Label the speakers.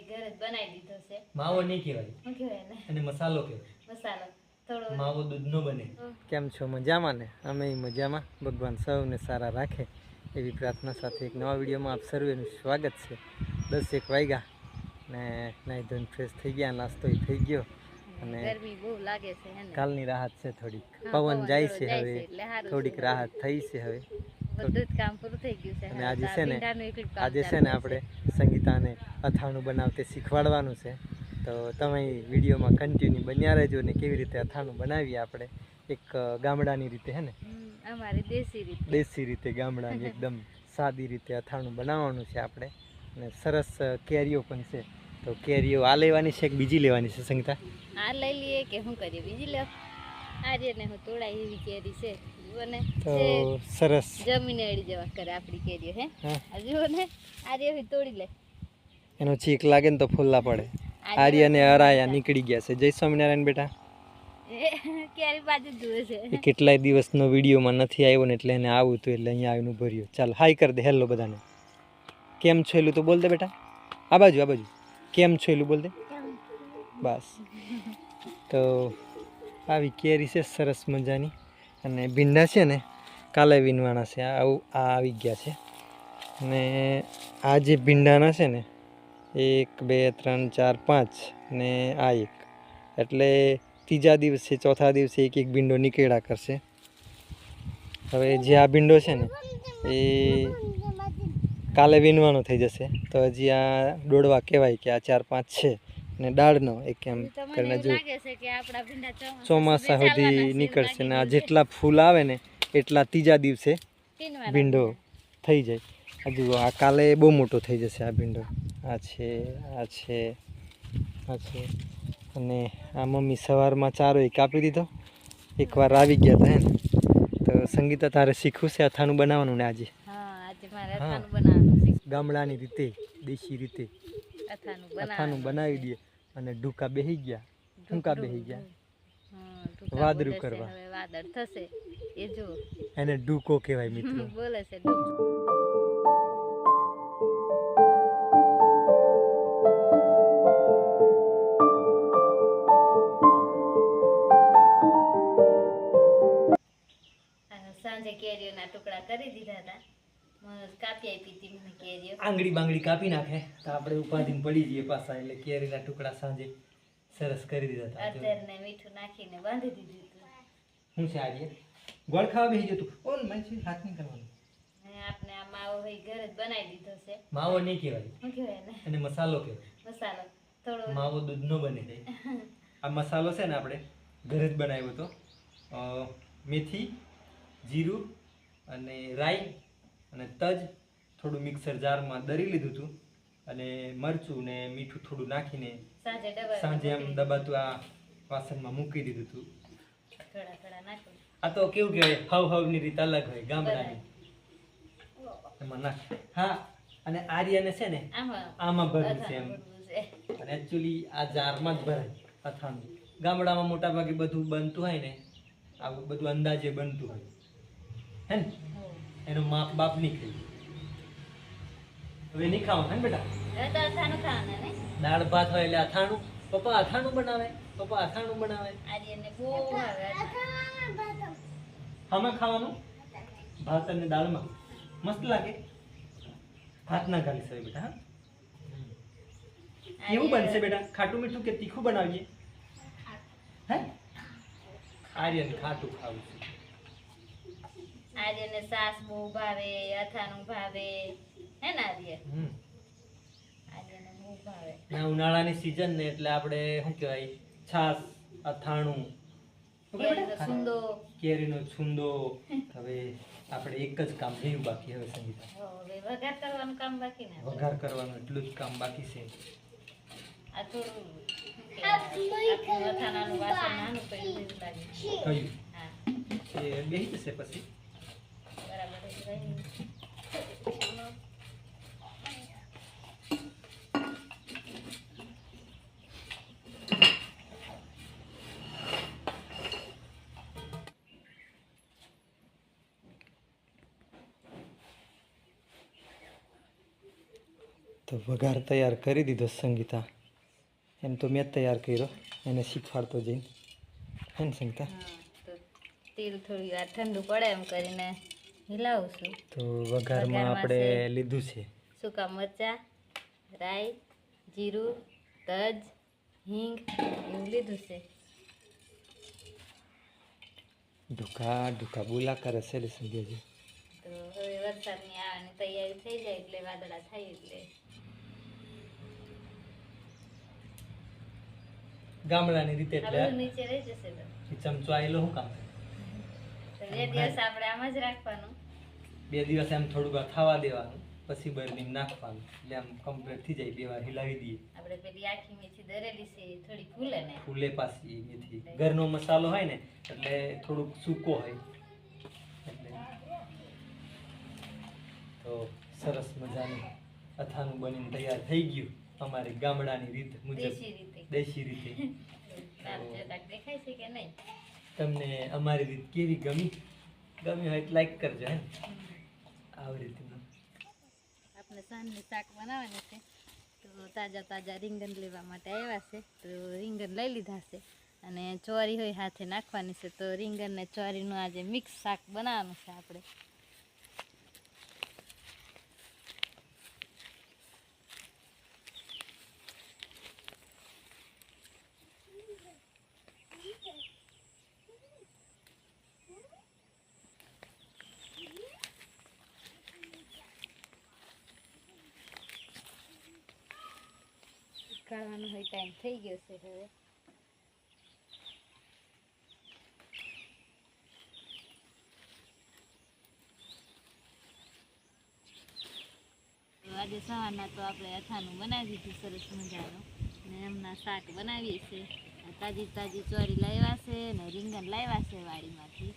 Speaker 1: ઘરે જ બનાવી દીધો છે.
Speaker 2: માવો નહીં કહેવાય.
Speaker 1: શું કહેવાય ને
Speaker 2: અને મસાલો કહેવાય.
Speaker 1: મસાલો. થોડો
Speaker 2: માવો દૂધનો બને. કેમ છો? મજામાં ને? અમે મજામાં. ભગવાન સૌને સારા રાખે. એવી પ્રાર્થના સાથે એક નવા વિડીયોમાં આપ સર્વેનું સ્વાગત છે. દસ એક વાગ્યા ને નાઈ ધોઈને ફ્રેશ થઈ ગયા. નાસ્તો થઈ ગયો. અને
Speaker 1: ગરમી બહુ લાગે છે
Speaker 2: કાલની રાહત છે થોડીક. પવન જાય છે હવે. થોડીક રાહત થઈ છે હવે.
Speaker 1: બધું કામ પૂરું થઈ ગયું છે.
Speaker 2: અને આજે છે ને આજે છે ને આપણે સંગીતાને અથાણું બનાવતે શીખવાડવાનું છે. તો તમે વિડીયોમાં કન્ટિન્યુ બન્યા રહેજો ને કેવી રીતે અથાણું બનાવીએ આપણે. એક ગામડાની રીતે હે ને?
Speaker 1: અમારી દેશી રીત.
Speaker 2: દેશી રીતે ગામડાની એકદમ સાદી રીતે અથાણું બનાવવાનું છે આપણે. અને સરસ કેરીઓ પણ છે. તો કેરીઓ આ લેવાની છે કે બીજી લેવાની છે સંગીતા?
Speaker 1: આ લઈ લઈએ કે શું કરીએ? બીજી લે. આજે ને હું તોડાય એવી કેરી છે. જુઓ
Speaker 2: તો સરસ.
Speaker 1: જમીને અડી જવા કરે આપણી કેરીઓ હે? જુઓ ને હવે તોડી લે.
Speaker 2: એનો ચીક લાગે ને તો ફૂલ્લા પડે. આર્ય અને અરાયા નીકળી ગયા છે. જય સ્વામિનારાયણ બેટા.
Speaker 1: કેરી બાજુ જુએ છે.
Speaker 2: કેટલાય દિવસનો વિડીયોમાં નથી આવ્યો ને એટલે એને આવું હતું એટલે અહીંયા આવીને ભર્યું ચાલ હાઈ કરી દે. હેલો બધાને. કેમ છો એલું તો બોલ દે બેટા. આ બાજુ આ બાજુ. કેમ છો એલું બોલ દે. બસ. તો આવી કેરી છે સરસ મજાની. અને ભીંડા છે ને, કાલે વીનવાના છે. આવું, આ આવી ગયા છે. અને આ જે ભીંડાના છે ને, એક, બે, ત્રણ, ચાર, પાંચ ને આ એક. એટલે ત્રીજા દિવસે, ચોથા દિવસે એક એક ભીંડો નીકળ્યા કરશે. હવે જે આ ભીંડો છે ને, એ કાલે વીણવાનો થઈ જશે. તો હજી આ દોડવા કહેવાય કે આ ચાર, પાંચ છે. ને દાળનો એક એમ કરીને જો
Speaker 1: ચોમાસા સુધી
Speaker 2: નીકળશે ને આ જેટલા ફૂલ આવે ને એટલા ત્રીજા દિવસે ભીંડો થઈ જાય. હજુ આ કાલે બહુ મોટો થઈ જશે આ ભીંડો. આ છે આ છે આ છે. અને આ મમ્મી સવારમાં ચારો એક આપી દીધો. એકવાર આવી ગયા હતા ને તો સંગીતા તારે શીખવું છે અથાણું બનાવવાનું ને આજે?
Speaker 1: હા
Speaker 2: ગામડાની રીતે દેશી રીતે.
Speaker 1: અથાણું
Speaker 2: બનાવી દઈએ. અને ઢુકા બેહી ગયા. ઢુકા બેહી ગયા.
Speaker 1: વાદરું
Speaker 2: વાદળું કરવા.
Speaker 1: વાદળ થશે. એ જો
Speaker 2: એને ડૂકો કહેવાય મિત્રો.
Speaker 1: બોલે છે. સાંજે કેરીઓના ટુકડા કરી દીધા હતા.
Speaker 2: આંગળી બાંગળી કાપી નાખે. તો આપણે ઉપાધી પડી જઈએ પાછા એટલે કેરીના ટુકડા સાંજે સરસ કરી દીધા હતા.
Speaker 1: મીઠું નાખીને બાંધી દીધું
Speaker 2: શું છે આજે? ગોળ ખાવા બેસી જતું ઓન માછી હાથ નહીં કરવાનું.
Speaker 1: આપણે આ માવો હોય ઘરે જ બનાવી દીધો છે.
Speaker 2: માવો નહીં કહેવાય.
Speaker 1: શું કહેવાય ને
Speaker 2: અને મસાલો કહેવાય.
Speaker 1: મસાલો. થોડો
Speaker 2: માવો દૂધનો બને છે. આ મસાલો છે ને આપણે ઘરે જ બનાવ્યો હતો. મેથી જીરું અને રાઈ અને તજ થોડું મિક્સર જારમાં દરી લીધું હતું અને મરચું ને મીઠું થોડું નાખીને
Speaker 1: સાંજે
Speaker 2: એમ આમ દબાતું આ વાસણમાં મૂકી દીધું હતું આ તો કેવું કહેવાય? હવ હવની રીત અલગ હોય ગામડાની. એમાં નાખ. હા અને આર્યને છે ને
Speaker 1: આમાં
Speaker 2: ભરવું છે એમ. અને એકચ્યુઅલી આ જારમાં જ ભરાય અથાણું. ગામડામાં મોટા ભાગે બધું બનતું હોય ને આવું બધું અંદાજે બનતું હોય. હે ને. એનો માપ બાપ નહીં ખાઈ હવે નહીં ખાવાનું હે ને બેટા? દાળ ભાત હોય એટલે અથાણું. પપ્પા અથાણું બનાવે પપ્પા અથાણું બનાવે. આમાં ખાવાનું? ભાત અને દાળમાં. મસ્ત લાગે. ભાત ના ખાલી સર બેટા હા? કેવું બનશે બેટા? ખાટું મીઠું કે તીખું બનાવીએ? હે? આર્યન ખાટું ખાવું છે.
Speaker 1: આર્યને સાસ બહુ ભાવે અથાણું ભાવે હે ને આજે બહુ ભાવે.
Speaker 2: ના ઉનાળાની સીઝન ને એટલે આપણે શું કહેવાય? છાસ અથાણું.
Speaker 1: કેરીનો
Speaker 2: છુંદો. હવે આપણે એક જ કામ રહ્યું બાકી હવે સંગીતા.
Speaker 1: વઘાર કરવાનું કામ બાકી ને
Speaker 2: વઘાર કરવાનું એટલું જ કામ બાકી છે.
Speaker 1: આ થોડું શું કહેવાય, આખું અથાણાનું વાસણ નાનું પડ્યું
Speaker 2: કયું
Speaker 1: હા.
Speaker 2: એ બેસી જશે પછી. તો વઘાર તૈયાર કરી દીધો સંગીતા. એમ તો મેં તૈયાર કર્યો. એને શીખવાડતો જઈને. હે ને સંગીતા
Speaker 1: તેલ થોડી વાર ઠંડુ પડે એમ કરીને હિલાવું છું
Speaker 2: તો વઘારમાં આપણે. લીધું છે.
Speaker 1: સૂકા મરચાં રાઈ જીરું તજ હિંગ એવું લીધું છે.
Speaker 2: ઢુકા ઢુકા બોલા કરે છે સંધ્યાજી
Speaker 1: તો હવે વરસાદની આવવાની તૈયારી થઈ જાય એટલે વાદળા થાય એટલે.
Speaker 2: ગામડાની રીતે
Speaker 1: એટલે નીચે રહી જશે તો.
Speaker 2: ચમચો આવેલો શું કામ?
Speaker 1: બે દિવસ આપણે આમ જ રાખવાનું.
Speaker 2: બે દિવસ એમ થોડુંક અથાવા દેવાનું પછી બરણી નાખવાનું. એટલે આમ કમ્પ્લીટ થઈ જાય બે વાર હિલાવી દઈએ.
Speaker 1: આપણે પેલી આખી મેથી દરેલી છે થોડી ફૂલે ને.
Speaker 2: ફૂલે પાછી મેથી ઘરનો મસાલો હોય ને એટલે થોડુંક સૂકો હોય. એટલે. તો સરસ મજાનું અથાનું બનીને તૈયાર થઈ ગયું અમારી ગામડાની રીત મુજબ.
Speaker 1: દેશી રીતે. દેખાય છે કે નહીં?
Speaker 2: તમને અમારી રીત કેવી ગમી? ગમી હોય લાઈક કરજો હે? આવી રીતનું
Speaker 1: આપણે સાંજનું શાક બનાવવાનું છે. તો તાજા તાજા રીંગણ લેવા માટે આવ્યા છે. તો રીંગણ લઈ લીધા છે. અને ચોરી હોય હાથે નાખવાની છે. તો રીંગણ ને ચોરીનું આજે મિક્સ શાક બનાવવાનું છે આપણે. ખાવાનો હોય ટાઈમ થઈ ગયો છે હવે. આજે સવારના તો આપણે અથાનું બનાવી દીધું સરસ મજાનું. ને એમના શાક બનાવીએ છીએ. તાજી તાજી ચોરી લાવ્યા છે ને રીંગણ લાવ્યા છે વાડીમાંથી.